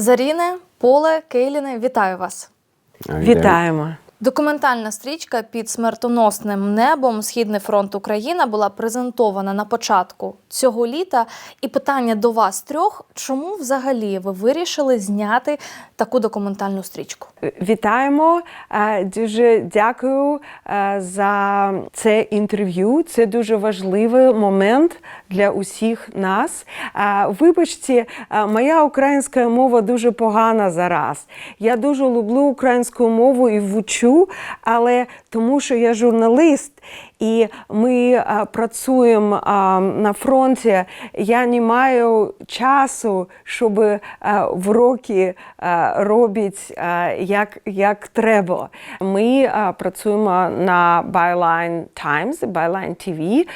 Заріне, Поле, Кейліне, вітаю вас. Вітаємо. Документальна стрічка під смертоносним небом Східний фронт Україна була презентована на початку цього літа. І питання до вас трьох: чому взагалі ви вирішили зняти таку документальну стрічку? Вітаємо. Е, Дуже дякую е, за це інтерв'ю. Це дуже важливий момент для усіх нас. Вибачте, моя українська мова дуже погана зараз. Я дуже люблю українську мову і вучу, але тому що я журналіст. І ми е, працюємо е, на фронті. Я не маю часу, щоб е, в роки е, робити як, як треба. Ми працюємо на Byline Times, Byline TV.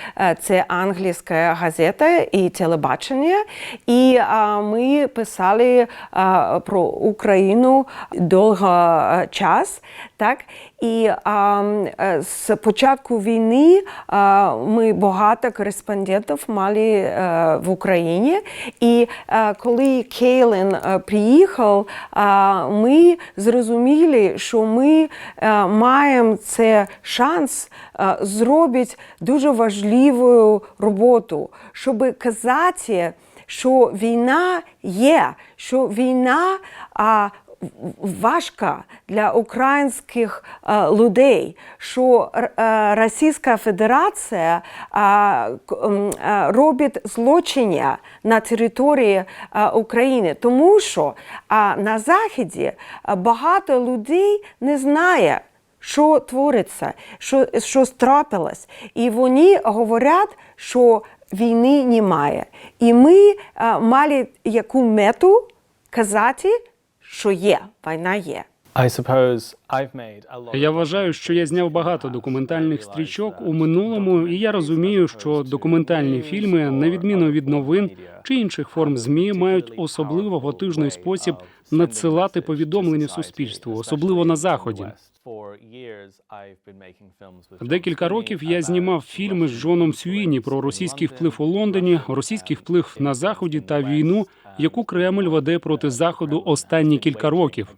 Це англійська газета і телебачення. І ми писали про Україну довго час. Так? І а, е, з початку війни а, ми багато кореспондентів мали е, в Україні. І е, коли Кейлен приїхав, а, ми зрозуміли, що ми е, маємо це шанс е, зробити дуже важливу роботу, щоб казати, що війна є, що війна. А, важка для українських е, людей, що е, Російська Федерація е, робить злочиння на території України, тому що на Заході багато людей не знає. Що твориться, що, що трапилось. І вони говорять, що війни немає. І ми е, мали яку мету казати, що є, війна є. Я вважаю, що я зняв багато документальних стрічок у минулому, і я розумію, що документальні фільми, на відміну від новин чи інших форм змі, мають особливо потужний спосіб надсилати повідомлення суспільству, особливо на заході. Декілька років я знімав фільми з Джоном Сюїні про російський вплив у Лондоні, російський вплив на заході та війну, яку Кремль веде проти заходу останні кілька років.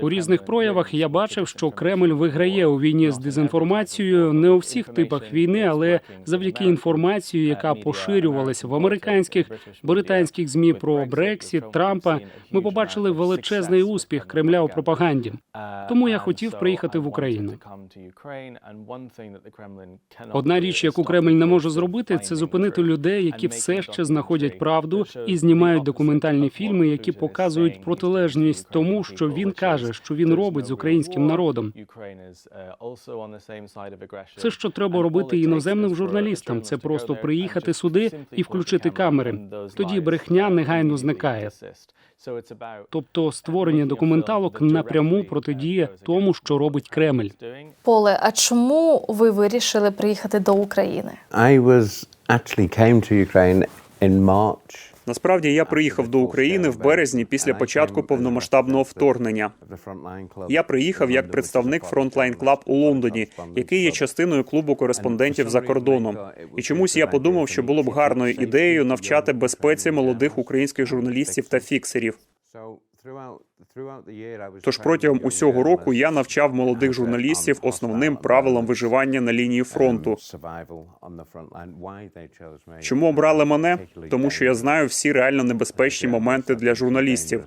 У різних проявах я бачив, що Кремль виграє у війні з дезінформацією не у всіх типах війни, але завдяки інформації, яка поширювалася в американських британських змі про Брексіт, Трампа, ми побачили величезний успіх Кремля у пропаганді. Тому я хотів приїхати в Україну. Одна річ, яку Кремль не може зробити, це зупинити людей, які все ще знаходять правду і знімають документальні фільми, які показують протилежність тому, що він каже, що він робить з українським народом. Це що треба робити іноземним журналістам. Це просто приїхати сюди і включити камери. Тоді брехня негайно зникає. Тобто створення документалок напряму протидіє тому, що робить Кремль. Поле, а чому ви вирішили приїхати до України? I was actually came to Ukraine in March. Насправді я приїхав до України в березні після початку повномасштабного вторгнення. Я приїхав як представник Frontline Club у Лондоні, який є частиною клубу кореспондентів за кордоном. І чомусь я подумав, що було б гарною ідеєю навчати безпеці молодих українських журналістів та фіксерів. Тож протягом усього року я навчав молодих журналістів основним правилам виживання на лінії фронту. Чому обрали мене? Тому що я знаю всі реально небезпечні моменти для журналістів.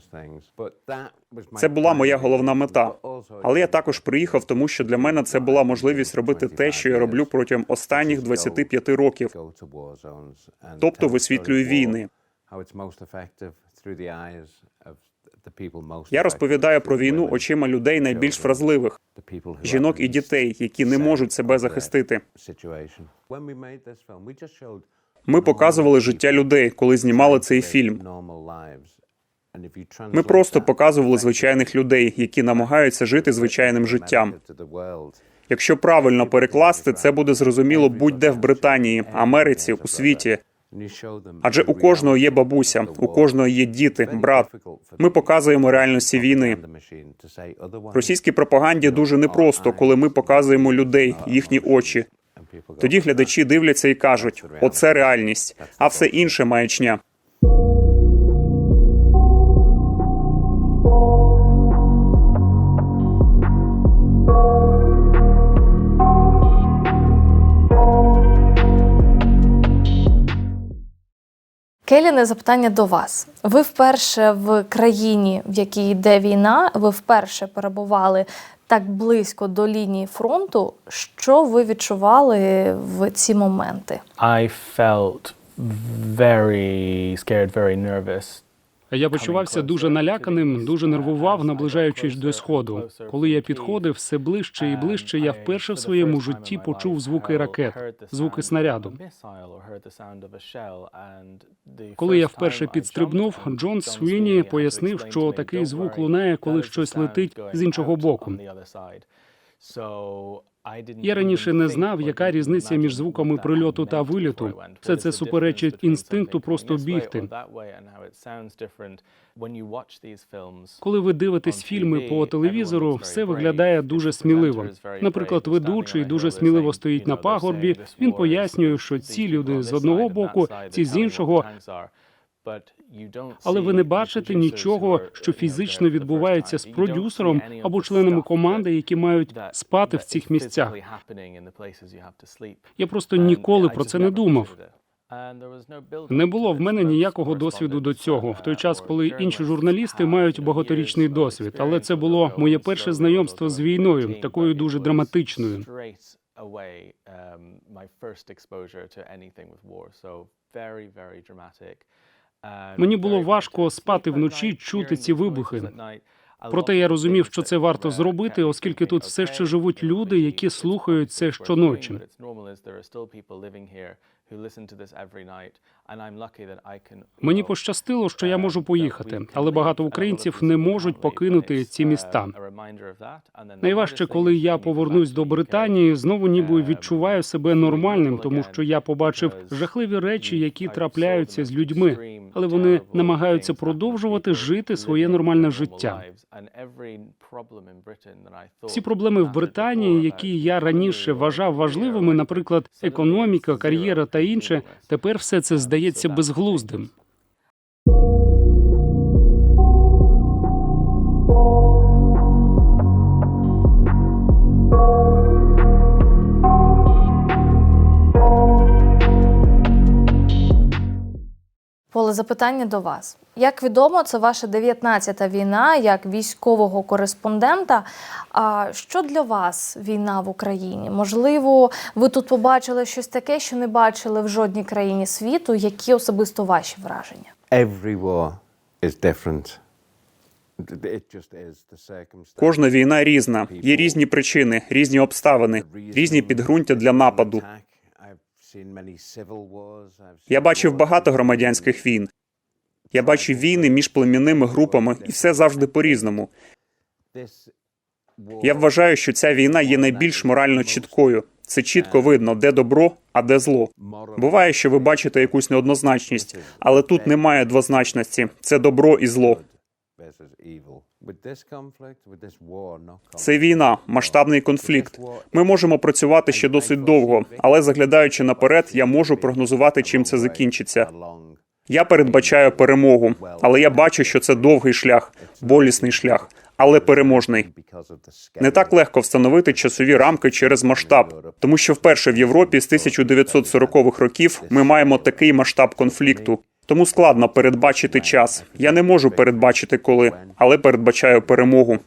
Це була моя головна мета. Але я також приїхав, тому що для мене це була можливість робити те, що я роблю протягом останніх 25 років, тобто висвітлюю війни. Я розповідаю про війну очима людей найбільш вразливих жінок і дітей, які не можуть себе захистити. Ми показували життя людей, коли знімали цей фільм. Ми просто показували звичайних людей, які намагаються жити звичайним життям. Якщо правильно перекласти, це буде зрозуміло будь-де в Британії, Америці, у світі. Адже у кожного є бабуся, у кожного є діти, брат. Ми показуємо реальності війни. Російській пропаганді дуже непросто, коли ми показуємо людей, їхні очі. Тоді глядачі дивляться і кажуть: оце реальність, а все інше маячня. Келіне, запитання до вас. Ви вперше в країні, в якій йде війна, ви вперше перебували так близько до лінії фронту. Що ви відчували в ці моменти? I felt very scared, very nervous. Я почувався дуже наляканим, дуже нервував, наближаючись до сходу. Коли я підходив все ближче і ближче, я вперше в своєму житті почув звуки ракет, звуки снаряду. Коли я вперше підстрибнув, Джон Свіні пояснив, що такий звук лунає, коли щось летить з іншого боку. Я раніше не знав, яка різниця між звуками прильоту та виліту. Все це суперечить інстинкту просто бігти. Коли ви дивитесь фільми по телевізору, все виглядає дуже сміливо. Наприклад, ведучий дуже сміливо стоїть на пагорбі. Він пояснює, що ці люди з одного боку, ці з іншого. Але ви не бачите нічого, що фізично відбувається з продюсером або членами команди, які мають спати в цих місцях. Я просто ніколи про це не думав. Не було в мене ніякого досвіду до цього, в той час, коли інші журналісти мають багаторічний досвід. Але це було моє перше знайомство з війною, такою дуже драматичною. Мені було важко спати вночі, чути ці вибухи. Проте я розумів, що це варто зробити, оскільки тут все ще живуть люди, які слухають це щоночі. Мені пощастило, що я можу поїхати, але багато українців не можуть покинути ці міста. Найважче, коли я повернусь до Британії, знову ніби відчуваю себе нормальним, тому що я побачив жахливі речі, які трапляються з людьми, але вони намагаються продовжувати жити своє нормальне життя. Всі проблеми в Британії, які я раніше вважав важливими, наприклад, економіка, кар'єра та інше, тепер все це здається безглуздим. Поле запитання до вас. Як відомо, це ваша 19-та війна як військового кореспондента. А що для вас війна в Україні? Можливо, ви тут побачили щось таке, що не бачили в жодній країні світу. Які особисто ваші враження? Every war is different. Кожна війна різна, є різні причини, різні обставини, різні підґрунтя для нападу. Я бачив багато громадянських війн. Я бачив війни між племінними групами, і все завжди по-різному. Я вважаю, що ця війна є найбільш морально чіткою. Це чітко видно, де добро, а де зло. Буває, що ви бачите якусь неоднозначність, але тут немає двозначності. Це добро і зло. Це війна, масштабний конфлікт. Ми можемо працювати ще досить довго, але заглядаючи наперед, я можу прогнозувати, чим це закінчиться. Я передбачаю перемогу, але я бачу, що це довгий шлях, болісний шлях, але переможний. Не так легко встановити часові рамки через масштаб, тому що вперше в Європі з 1940-х років ми маємо такий масштаб конфлікту. Тому складно передбачити час. Я не можу передбачити коли, але передбачаю перемогу.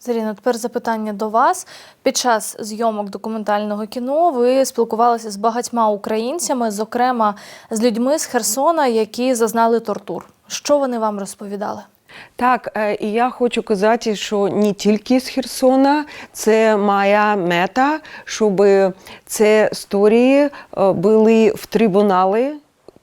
Заріна, тепер запитання до вас. Під час зйомок документального кіно ви спілкувалися з багатьма українцями, зокрема з людьми з Херсона, які зазнали тортур. Що вони вам розповідали? Так, е, і я хочу казати, що не тільки з Херсона, це моя мета, щоб ці історії е, були в трибуналі,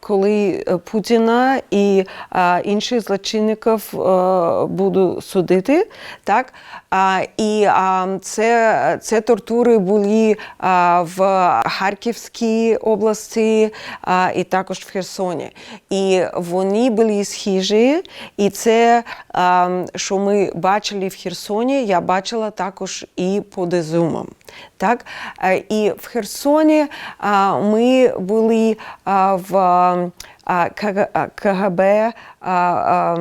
коли е, Путіна і е, інших злочинників е, буду судити. Так? А, і а, це, це тортури були а, в Харківській області а, і також в Херсоні. І вони були схожі, і це, а, що ми бачили в Херсоні, я бачила також і під Ізюмом. Так? Е, І в Херсоні а, ми були а, в а, КГБ а, а,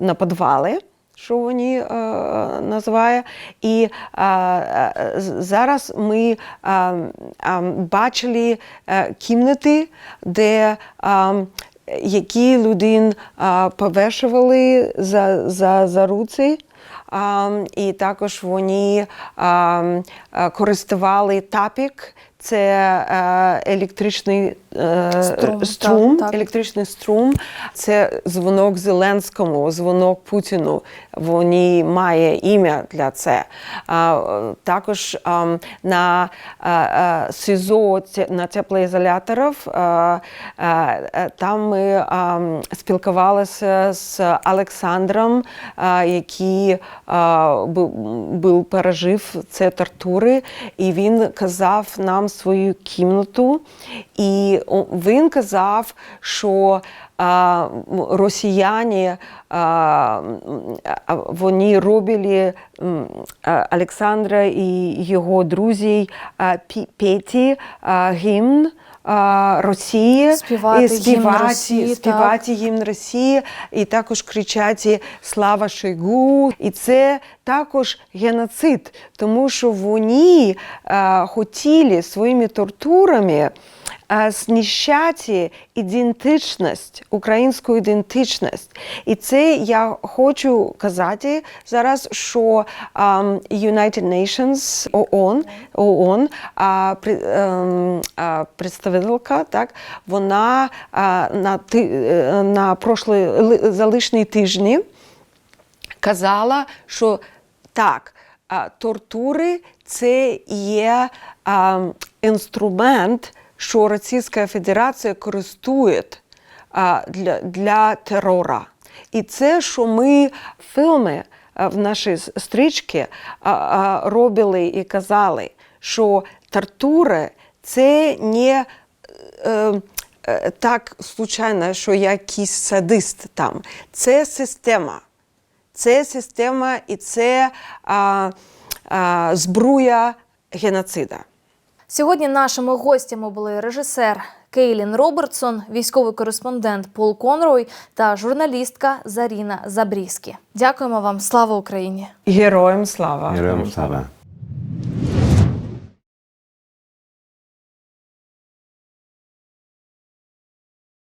на підвалі що вони е, називає. І е, е, зараз ми е, е, бачили е, кімнати, де е, які людей е, повешували за, за, за руці. А, і також вони а, користували тапік, це е, електричний е, Струм, струм, так, так. електричний струм. Це дзвонок Зеленському, дзвонок Путіну. Вони має ім'я для це. А, е, також а, на а, а, СІЗО на теплоізоляторів а, а, е, там ми а, спілкувалися з Олександром, а, який а, був пережив це тортури, і він казав нам свою кімнату. І він казав, що а, росіяни а, вони робили Олександра і його друзі а, пі- піти а, гімн. Росії Співати і гімн Росії, співати гімн Росії, і також кричати Слава Шойгу. І це також геноцид, тому що вони е, хотіли своїми тортурами знищати ідентичність, українську ідентичність. І це я хочу казати зараз, що ем, United Nations, ООН, ООН ем, представителька, так, вона на, ти, е, на прошлий, ли- залишні тижні казала, що так, тортури це є а, інструмент, що Російська Федерація користує для, для терора. І це, що ми фільми а, в нашій стрічці а, а, робили і казали, що тортури це не е, е, так случайно, що якийсь садист там. Це система. Це система і це а, а, збруя геноцида. Сьогодні нашими гостями були режисер Кейлін Робертсон, військовий кореспондент Пол Конрой та журналістка Заріна Забріскі. Дякуємо вам, слава Україні! Героям слава! Героям слава.